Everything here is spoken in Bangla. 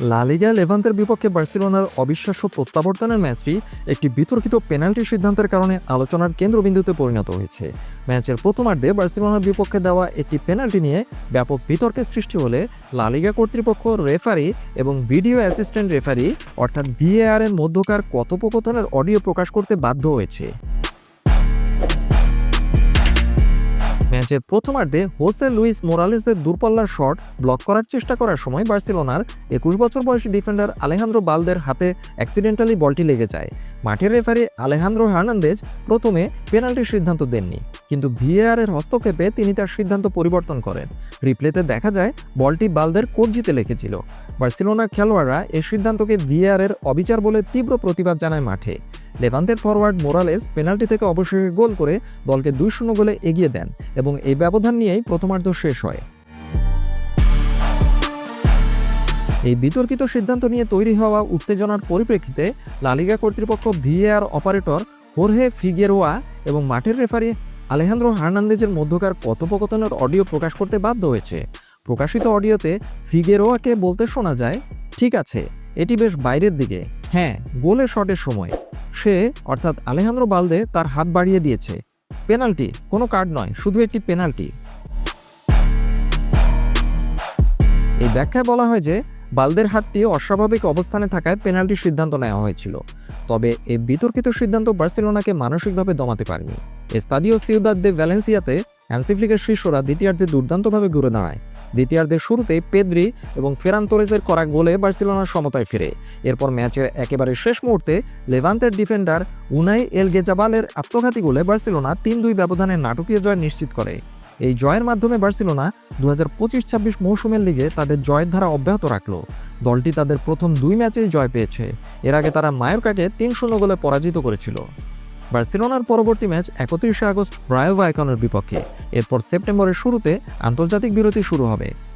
লালিগা লেভান্তের বিপক্ষে বার্সেলোনার অবিশ্বাস্য প্রত্যাবর্তনের ম্যাচটি একটি বিতর্কিত পেনাল্টি সিদ্ধান্তের কারণে আলোচনার কেন্দ্রবিন্দুতে পরিণত হয়েছে। ম্যাচের প্রথমার্ধে বার্সেলোনার বিপক্ষে দেওয়া একটি পেনাল্টি নিয়ে ব্যাপক বিতর্কের সৃষ্টি হলে লালিগা কর্তৃপক্ষ, রেফারি এবং ভিডিও অ্যাসিস্ট্যান্ট রেফারি, অর্থাৎ ভিএআর এর মধ্যকার কথোপকথনের অডিও প্রকাশ করতে বাধ্য হয়েছে। ম্যাচের প্রথমার্ধে হোসে লুইস মোরালেসের দূরপাল্লার শট ব্লক করার চেষ্টা করার সময় বার্সেলোনার একুশ বছর বয়সী ডিফেন্ডার আলেহান্দ্রো বালদের হাতে অ্যাক্সিডেন্টালি বলটি লেগে যায়। মাঠের রেফারি আলেহান্দ্রো হার্নান্দেজ প্রথমে পেনাল্টির সিদ্ধান্ত দেননি, কিন্তু ভিএআর এর হস্তক্ষেপে তিনি তার সিদ্ধান্ত পরিবর্তন করেন। রিপ্লেতে দেখা যায়, বলটি বালদের কবজিতে লেগেছিল। বার্সেলোনার খেলোয়াড়রা এই সিদ্ধান্তকে ভিএআর এর অবিচার বলে তীব্র প্রতিবাদ জানায় মাঠে। লেভান্তের ফরওয়ার্ড মোরালেস পেনাল্টি থেকে অবশেষে গোল করে দলকে দুই শূন্য গোলে এগিয়ে দেন এবং এই ব্যবধান নিয়েই প্রথমার্ধ শেষ হয়। এই বিতর্কিত সিদ্ধান্ত নিয়ে তৈরি হওয়া উত্তেজনার পরিপ্রেক্ষিতে লালিগা কর্তৃপক্ষ ভিএআর অপারেটর হোরহে ফিগেরোয়া এবং মাঠের রেফারি আলেহান্দ্রো হার্নান্দেজের মধ্যকার কথোপকথনের অডিও প্রকাশ করতে বাধ্য হয়েছে। প্রকাশিত অডিওতে ফিগেরোয়াকে বলতে শোনা যায়, ঠিক আছে, এটি বেশ বাইরের দিকে। হ্যাঁ গোলের শটের সময়। সে, অর্থাৎ আলেহান্দ্রো বালদে, তার হাত বাড়িয়ে দিয়েছে। পেনাল্টি, কোনো কার্ড নয়, শুধু একটি পেনাল্টি। এই ব্যাখ্যায় বলা হয় যে, বালদের হাতটি অস্বাভাবিক অবস্থানে থাকায় পেনাল্টির সিদ্ধান্ত নেওয়া হয়েছিল। তবে এই বিতর্কিত সিদ্ধান্ত বার্সেলোনাকে মানসিকভাবে দমাতে পারেনি। এস্তাদিও সিউদাদ দে ভ্যালেন্সিয়াতে হ্যান্সিফ্লিকের শীর্ষরা দ্বিতীয়ার্ধে দুর্দান্তভাবে ঘুরে দাঁড়ায়। দ্বিতীয়ার্ধের শুরুতেই পেদ্রি এবং ফেরান তোরেজের করা গোলে বার্সেলোনার সমতায় ফিরে। এরপর ম্যাচের একেবারে শেষ মুহূর্তে লেভান্তের ডিফেন্ডার উনাই এল গেজাবালের আত্মঘাতী গোলে বার্সেলোনা তিন দুই ব্যবধানে নাটকীয় জয় নিশ্চিত করে। এই জয়ের মাধ্যমে বার্সেলোনা দু হাজার পঁচিশ ছাব্বিশ মৌসুমের লিগে তাদের জয়ের ধারা অব্যাহত রাখল। দলটি তাদের প্রথম দুই ম্যাচেই জয় পেয়েছে। এর আগে তারা মায়োরকাকে তিন শূন্য গোলে পরাজিত করেছিল। বার্সেলোনার পরবর্তী ম্যাচ একত্রিশে আগস্ট রায়ো ভাইকনের বিপক্ষে। এরপর সেপ্টেম্বরের শুরুতে আন্তর্জাতিক বিরতি শুরু হবে।